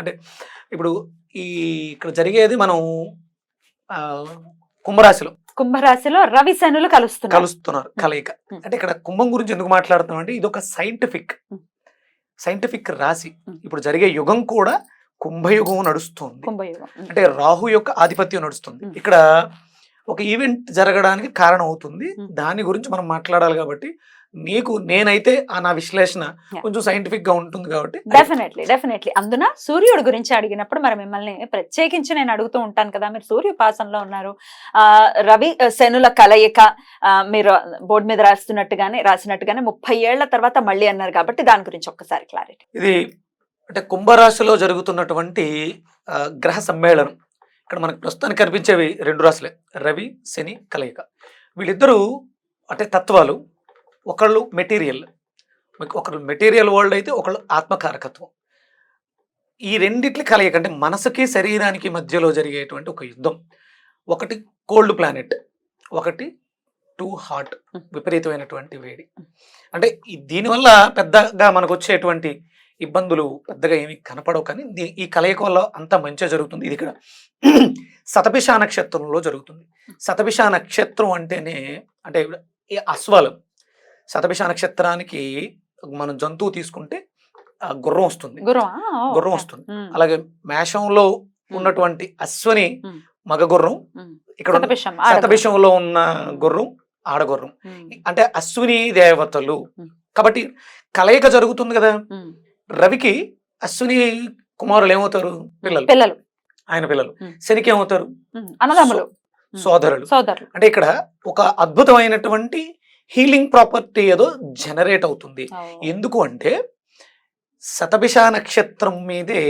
అంటే ఇప్పుడు ఈ ఇక్కడ జరిగేది మనం కుంభరాశిలో కుంభరాశిలో రవి శనులు కలుస్తున్నారు కలుస్తున్నారు కలయిక. అంటే ఇక్కడ కుంభం గురించి ఎందుకు మాట్లాడుతున్నాం అంటే ఇది ఒక సైంటిఫిక్. సైంటిఫిక్ రాశి. ఇప్పుడు జరిగే యుగం కూడా కుంభయుగం నడుస్తుంది. అంటే రాహు యొక్క ఆధిపత్యం నడుస్తుంది. ఇక్కడ ఒక ఈవెంట్ జరగడానికి కారణం అవుతుంది. దాని గురించి మనం మాట్లాడాలి కాబట్టి నీకు నేనైతే ఆ నా విశ్లేషణ. కొంచెం సైంటిఫిక్గా ఉంటుంది కాబట్టి డెఫినెట్లీ డెఫినెట్లీ అందున సూర్యుడు గురించి అడిగినప్పుడు మరి మిమ్మల్ని ప్రత్యేకించి నేను అడుగుతూ ఉంటాను కదా మీరు సూర్యోపాసనలో ఉన్నారు. ఆ రవి శనుల కలయిక మీరు బోర్డు మీద రాస్తున్నట్టుగానే రాసినట్టుగానే ముప్పై ఏళ్ళ తర్వాత మళ్ళీ అన్నారు కాబట్టి దాని గురించి ఒక్కసారి క్లారిటీ ఇది అంటే కుంభరాశిలో జరుగుతున్నటువంటి గ్రహ సమ్మేళనం. ఇక్కడ మనకు ప్రస్తుతానికి కనిపించేవి రెండు రాశులే రవి శని కలయిక. వీళ్ళిద్దరూ అంటే తత్వాలు ఒకళ్ళు మెటీరియల్ ఒకళ్ళు మెటీరియల్ వరల్డ్ అయితే ఒకళ్ళు ఆత్మకారకత్వం. ఈ రెండిట్ల కలయిక అంటే మనసుకి శరీరానికి మధ్యలో జరిగేటువంటి ఒక యుద్ధం. ఒకటి కోల్డ్ ప్లానెట్ ఒకటి టూ హాట్ విపరీతమైనటువంటి వేడి. అంటే దీనివల్ల పెద్దగా మనకు వచ్చేటువంటి ఇబ్బందులు పెద్దగా ఏమి కనపడవు కానీ దీ- ఈ కలయిక వల్ల అంత మంచిగా జరుగుతుంది. ఇది ఇక్కడ శతభిష నక్షత్రంలో జరుగుతుంది. శతభిష నక్షత్రం అంటేనే అంటే ఈ అశ్వాలు శతభిష నక్షత్రానికి మనం జంతువు తీసుకుంటే ఆ గుర్రం వస్తుంది. గురు గుర్రం వస్తుంది. అలాగే మేషంలో ఉన్నటువంటి అశ్వని. మగ గుర్రం ఇక్కడ ఉన్న శతభిషంలో ఉన్న గుర్రం ఆడగుర్రం అంటే అశ్విని దేవతలు. కాబట్టి కలయిక జరుగుతుంది కదా. రవికి అశ్విని కుమారులు ఏమవుతారు? పిల్లలు. పిల్లలు. ఆయన పిల్లలు. శనికి ఏమవుతారు? సోదరులు. సోదరులు. అంటే ఇక్కడ ఒక అద్భుతమైనటువంటి హీలింగ్ ప్రాపర్టీ ఏదో జనరేట్ అవుతుంది. ఎందుకు అంటే శతభిష నక్షత్రం మీదే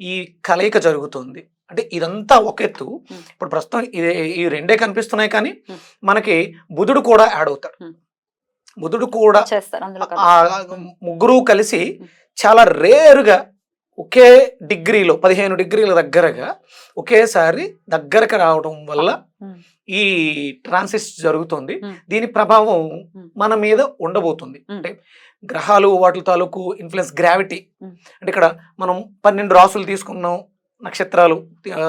ఈ కలయిక జరుగుతుంది. అంటే ఇదంతా ఒక ఎత్తు. ఇప్పుడు ప్రస్తుతం ఇది ఈ రెండే కనిపిస్తున్నాయి కానీ. మనకి బుధుడు కూడా యాడ్ అవుతాడు. బుధుడు కూడా ముగ్గురు కలిసి చాలా రేరుగా ఒకే డిగ్రీలో పదిహేను డిగ్రీల దగ్గరగా ఒకేసారి దగ్గరకు రావడం వల్ల ఈ ట్రాన్సిస్ జరుగుతుంది. దీని ప్రభావం. మన మీద ఉండబోతుంది. అంటే గ్రహాలు వాటి తాలూకు ఇన్ఫ్లుయెన్స్ గ్రావిటీ. అంటే ఇక్కడ మనం పన్నెండు రాసులు తీసుకున్నాం నక్షత్రాలు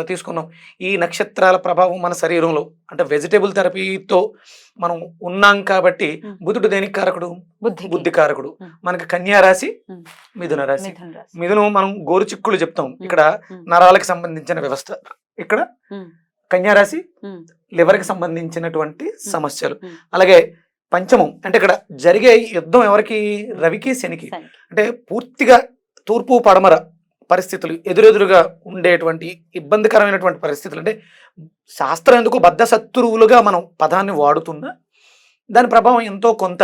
తీసుకున్నాం ఈ నక్షత్రాల ప్రభావం మన శరీరంలో అంటే వెజిటేబుల్ థెరపీతో మనం ఉన్నాం కాబట్టి. బుధుడు దేనికి కారకుడు బుద్ధి బుద్ధి కారకుడు. మనకి కన్యా రాశి. మిథున రాశి మిథున మనం గోరుచిక్కులు చెప్తాం ఇక్కడ. నరాలకు సంబంధించిన వ్యవస్థ ఇక్కడ ఉమ్, కన్యా రాశి ఉమ్, లివర్కి సంబంధించినటువంటి సమస్యలు. అలాగే పంచమం అంటే ఇక్కడ జరిగే యుద్ధం ఎవరికి రవికి శనికి. అంటే పూర్తిగా తూర్పు పడమర పరిస్థితులు ఎదురెదురుగా ఉండేటువంటి ఇబ్బందికరమైనటువంటి పరిస్థితులు అంటే శాస్త్రం ఎందుకు బద్ధ శత్రువులుగా మనం పదాన్ని వాడుతున్నా దాని ప్రభావం ఎంతో కొంత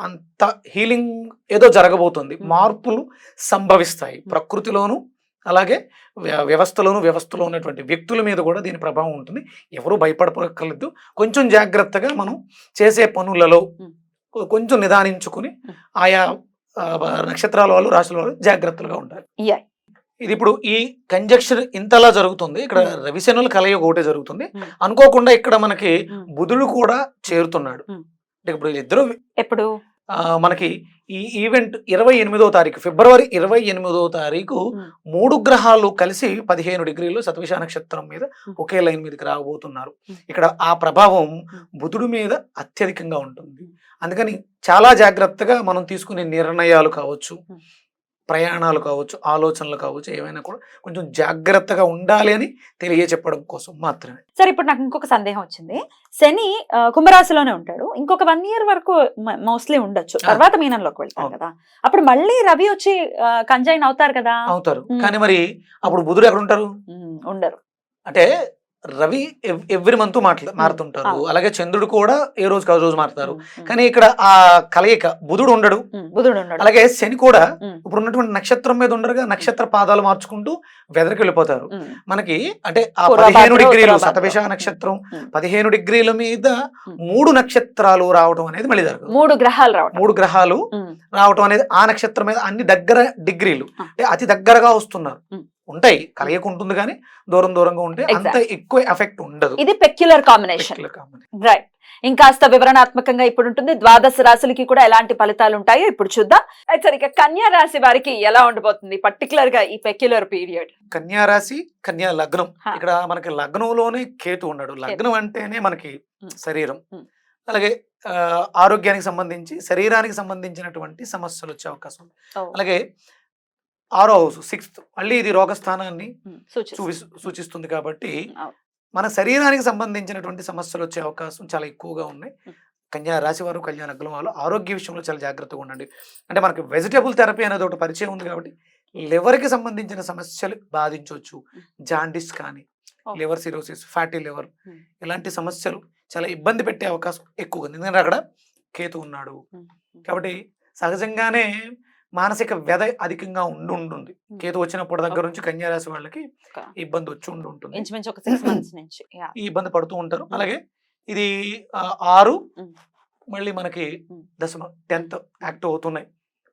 అంత హీలింగ్ ఏదో జరగబోతుంది. మార్పులు సంభవిస్తాయి ప్రకృతిలోను అలాగే వ్య- వ్యవస్థలోను వ్యవస్థలో ఉన్నటువంటి వ్యక్తుల మీద కూడా దీని ప్రభావం ఉంటుంది ఎవరు భయపడక్కర్లేదు కొంచెం జాగ్రత్తగా మనం చేసే పనులలో కొంచెం నిదానించుకుని. ఆయా నక్షత్రాల వాళ్ళు రాశుల వాళ్ళు జాగ్రత్తలుగా ఉండాలి. ఇది ఇప్పుడు ఈ కంజక్షన్ ఇంతలా జరుగుతుంది ఇక్కడ. రవిశనుల కలయిక ఒకటే జరుగుతుంది. అనుకోకుండా ఇక్కడ మనకి. బుధుడు కూడా చేరుతున్నాడు. అంటే ఇప్పుడు ఇద్దరు ఎప్పుడు మనకి ఈ ఈవెంట్ ఇరవై ఎనిమిదో తారీఖు ఫిబ్రవరి ఇరవై ఎనిమిదో తారీఖు. మూడు గ్రహాలు కలిసి పదిహేను డిగ్రీలు శతవిష నక్షత్రం మీద. ఒకే లైన్ మీదకి రాబోతున్నారు. ఇక్కడ ఆ ప్రభావం. బుధుడు మీద అత్యధికంగా ఉంటుంది. అందుకని చాలా జాగ్రత్తగా మనం తీసుకునే నిర్ణయాలు కావచ్చు. ప్రయాణాలు కావచ్చు ఆలోచనలు కావచ్చు ఏమైనా కూడా కొంచెం జాగ్రత్తగా ఉండాలి అని తెలియచెప్పడం కోసం మాత్రమే. సరే ఇప్పుడు నాకు ఇంకొక సందేహం వచ్చింది. శని కుంభరాశిలోనే ఉంటాడు. ఇంకొక వన్ ఇయర్ వరకు మోస్ట్లీ ఉండొచ్చు. తర్వాత మీనంలోకి వెళ్తారు. కదా. అప్పుడు మళ్ళీ రవి వచ్చి కంజైన్ అవుతారు కదా. అవుతారు. కానీ మరి అప్పుడు బుధుడు ఎక్కడ ఉంటారు? ఉండరు. అంటే రవి ఎవ్రీ మంత్ మాట్లా మారుతుంటారు. అలాగే చంద్రుడు కూడా ఏ రోజుకి ఆ రోజు మారుతారు. కానీ ఇక్కడ ఆ కలయిక బుధుడు ఉండడు. బుధుడు అలాగే శని కూడా ఇప్పుడు ఉన్నటువంటి నక్షత్రం మీద ఉండరుగా నక్షత్ర పాదాలు మార్చుకుంటూ వెదరికి వెళ్ళిపోతారు. మనకి అంటే ఆ పదిహేను డిగ్రీలు. శతభిష నక్షత్రం. పదిహేను డిగ్రీల మీద. మూడు నక్షత్రాలు రావడం అనేది మళ్ళీ జరగదు. మూడు గ్రహాలు రావటం. మూడు గ్రహాలు రావటం అనేది ఆ నక్షత్రం మీద అన్ని దగ్గర డిగ్రీలు. అంటే అతి దగ్గరగా వస్తున్నారు. ఉంటాయి. కలయిక ఉంటుంది కానీ దూరం దూరంగా ఉంటే అంత. ఎక్కువ ఎఫెక్ట్ ఉండదు. ఇది పెక్యులర్ కాంబినేషన్. రైట్ ఇంకాస్త వివరణాత్మకంగా ఇప్పుడు ఉంటుంది ద్వాదశ రాశులకి కూడా ఎలాంటి ఫలితాలు ఉంటాయో ఇప్పుడు చూద్దాం. అయితే సరే ఇక కన్యా రాశి వారికి ఎలా ఉండబోతుంది? పర్టికులర్గా ఈ పెక్యులర్ పీరియడ్ కన్యా రాశి కన్యా లగ్నం. ఇక్కడ మనకి లగ్నంలోనే కేతు ఉన్నాడు. లగ్నం అంటేనే మనకి. శరీరం. అలాగే ఆరోగ్యానికి సంబంధించి శరీరానికి సంబంధించినటువంటి సమస్యలు వచ్చే అవకాశం. ఉంది అలాగే ఆరో హౌస్ సిక్స్త్ మళ్ళీ ఇది రోగస్థానాన్ని సూచిస్తుంది కాబట్టి. మన శరీరానికి సంబంధించినటువంటి సమస్యలు వచ్చే అవకాశం చాలా ఎక్కువగా ఉన్నాయి. కన్యా రాశి వారు కళ్యాణ లగ్నం వాళ్ళు ఆరోగ్య విషయంలో చాలా జాగ్రత్తగా ఉండండి అంటే మనకి వెజిటబుల్ థెరపీ అనేది ఒకటి పరిచయం ఉంది కాబట్టి లివర్కి సంబంధించిన సమస్యలు బాధించవచ్చు. జాండిస్ కానీ. Liver cirrhosis fatty liver. ఇలాంటి సమస్యలు చాలా ఇబ్బంది పెట్టే అవకాశం ఎక్కువగా ఉంది ఎందుకంటే అక్కడ కేతు ఉన్నాడు. కాబట్టి సహజంగానే మానసిక వ్యధ అధికంగా ఉండి ఉంటుంది. కేతు వచ్చినప్పుడు దగ్గర నుంచి కన్యా రాశి వాళ్ళకి. ఇబ్బంది వచ్చి ఉండి ఉంటుంది ఈ ఇబ్బంది పడుతూ ఉంటారు. అలాగే ఇది ఆరు. మళ్ళీ మనకి. దశమ టెన్త్ యాక్టివ్ అవుతున్నాయి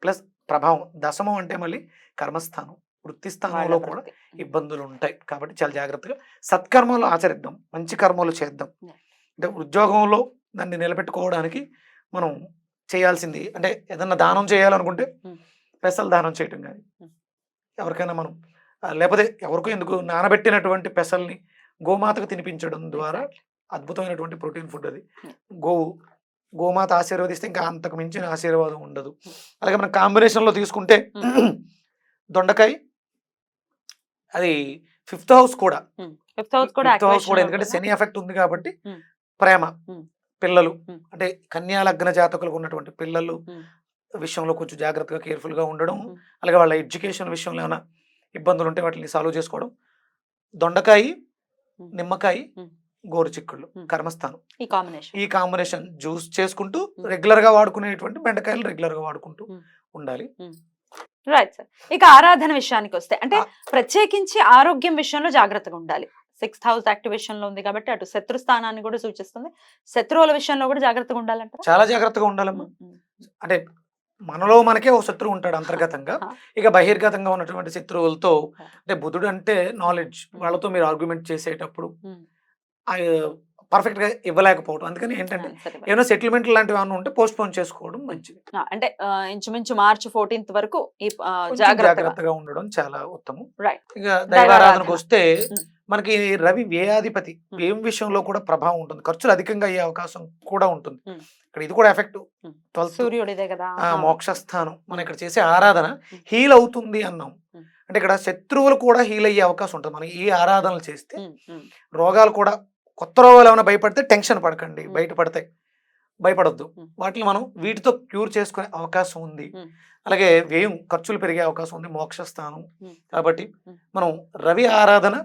ప్లస్ ప్రభావం దశమం అంటే మళ్ళీ కర్మస్థానం వృత్తి స్థానంలో కూడా ఇబ్బందులు ఉంటాయి కాబట్టి చాలా జాగ్రత్తగా సత్కర్మలు ఆచరిద్దాం మంచి కర్మలు చేద్దాం. అంటే ఉద్యోగంలో దాన్ని నిలబెట్టుకోవడానికి మనం చేయాల్సింది అంటే ఏదన్నా దానం చేయాలనుకుంటే. పెసలు దానం చేయటం కానీ. ఎవరికైనా మనం లేకపోతే ఎవరికో ఎందుకు నానబెట్టినటువంటి పెసల్ని గోమాతకు తినిపించడం ద్వారా అద్భుతమైనటువంటి ప్రోటీన్ ఫుడ్ అది. గోవు గోమాత ఆశీర్వదిస్తే ఇంకా అంతకు మించిన ఆశీర్వాదం ఉండదు. అలాగే మనం కాంబినేషన్లో తీసుకుంటే దొండకాయ అది ఫిఫ్త్ హౌస్ కూడా ఫిఫ్త్ హౌస్ కూడా ఎందుకంటే? శని ఎఫెక్ట్ ఉంది కాబట్టి. ప్రేమ. పిల్లలు. అంటే కన్యా లగ్న జాతకులకు ఉన్నటువంటి పిల్లలు. విషయంలో కొంచెం జాగ్రత్తగా కేర్ఫుల్గా ఉండడం. అలాగే వాళ్ళ ఎడ్యుకేషన్ విషయంలో ఏమైనా ఇబ్బందులు ఉంటే వాటిని సాల్వ్ చేసుకోవడం దొండకాయ. నిమ్మకాయ. గోరు చిక్కుళ్ళు. కర్మస్థానం ఈ కాంబినేషన్ ఈ కాంబినేషన్ జ్యూస్ చేసుకుంటూ. రెగ్యులర్గా వాడుకునేటువంటి బెండకాయలు రెగ్యులర్గా వాడుకుంటూ. ఉండాలి రైట్ సార్ ఇక ఆరాధన విషయానికి వస్తే అంటే ప్రత్యేకించి ఆరోగ్యం విషయంలో జాగ్రత్తగా ఉండాలి సిక్స్త్ హౌస్ యాక్టివేషన్లో ఉంది కాబట్టి అటు శత్రు స్థానాన్ని కూడా సూచిస్తుంది శత్రువుల విషయంలో కూడా జాగ్రత్తగా ఉండాలంటారా చాలా జాగ్రత్తగా ఉండాలమ్మా. అంటే మనలో మనకే ఒక శత్రువు ఉంటాడు అంతర్గతంగా. ఇక బహిర్గతంగా ఉన్నటువంటి శత్రువులతో అంటే బుధుడు అంటే నాలెడ్జ్ వాళ్ళతో మీరు ఆర్గ్యుమెంట్ చేసేటప్పుడు. పర్ఫెక్ట్గా ఇవ్వలేకపోవడం అందుకని ఏంటంటే. ఏమైనా సెటిల్మెంట్ లాంటివి ఏమైనా ఉంటే పోస్ట్ పోన్ చేసుకోవడం మంచిది అంటే ఇంచుమించు మార్చి ఫోర్టీన్త్ వరకు జాగ్రత్తగా ఉండడం చాలా ఉత్తమం ఇక దైవారాధనకు దైవారాధన. వస్తే. మనకి రవి వ్యయాధిపతి. వ్యయం విషయంలో కూడా ప్రభావం ఉంటుంది ఖర్చులు అధికంగా అయ్యే అవకాశం కూడా ఉంటుంది. ఇక్కడ ఇది కూడా ఎఫెక్ట్ సూర్యుడిదే కదా. మోక్షస్థానం మనం ఇక్కడ చేసే ఆరాధన. హీల్ అవుతుంది అన్నాం. అంటే ఇక్కడ శత్రువులు కూడా హీల్ అయ్యే అవకాశం ఉంటుంది మనం ఈ ఆరాధనలు చేస్తే. రోగాలు కూడా కొత్త రోగాలు ఏమైనా భయపడితే టెన్షన్ పడకండి ఉమ్. బయట పడతాయి భయపడొద్దు. వాటిని మనం వీటితో క్యూర్ చేసుకునే అవకాశం ఉంది. అలాగే వ్యయం ఖర్చులు పెరిగే అవకాశం ఉంది మోక్షస్థానం. కాబట్టి. మనం రవి ఆరాధన.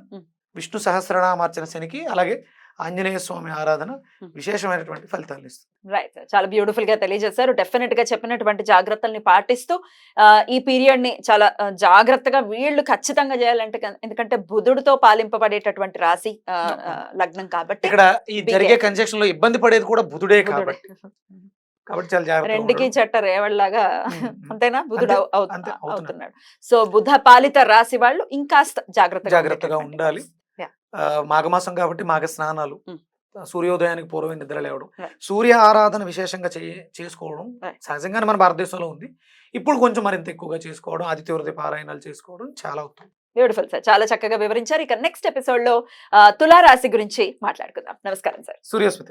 విష్ణు సహస్రనామార్చన శనికి అలాగే ఆంజనేయ స్వామి ఆరాధన. విశేషమైనటువంటి ఫలితాలు ఇస్తుంది రైట్ సార్ చాలా బ్యూటిఫుల్గా తెలియజేశారు డెఫినెట్గా చెప్పినటువంటి జాగ్రత్తల్ని పాటిస్తూ ఈ పీరియడ్ని చాలా జాగ్రత్తగా వీళ్ళు ఖచ్చితంగా చేయాలంటే ఎందుకంటే బుధుడితో పాలింపబడేటటువంటి రాశి లగ్నం కాబట్టి ఇక్కడ ఈ జరిగే A. కన్జెక్షన్లో ఇబ్బంది పడేది కూడా బుధుడే. కాబట్టి కాబట్టి చాలా జాగ్రత్తగా రెండుకి. చెట్ట రేవళ్ళలాగా. అంతేనా బుధుడు అవుతున్నాడు. సో బుధ పాలిత రాశి వాళ్ళు ఇంకాస్త జాగ్రత్తగా జాగ్రత్తగా ఉండాలి మాఘమాసం కాబట్టి మాఘ స్నానాలు సూర్యోదయానికి పూర్వమే నిద్ర లేవడం. సూర్య ఆరాధన విశేషంగా చే- చేసుకోవడం. సహజంగానే మన భారతదేశంలో ఉంది. ఇప్పుడు కొంచెం మరింత ఎక్కువగా చేసుకోవడం ఆదిత్య హృదయ పారాయణాలు చేసుకోవడం చాలా ఉత్తమం. Beautiful sir. చాలా చక్కగా వివరించారు. ఇక నెక్స్ట్ ఎపిసోడ్లో తులారాశి గురించి మాట్లాడుకుందాం. నమస్కారం సార్. సూర్యస్మిత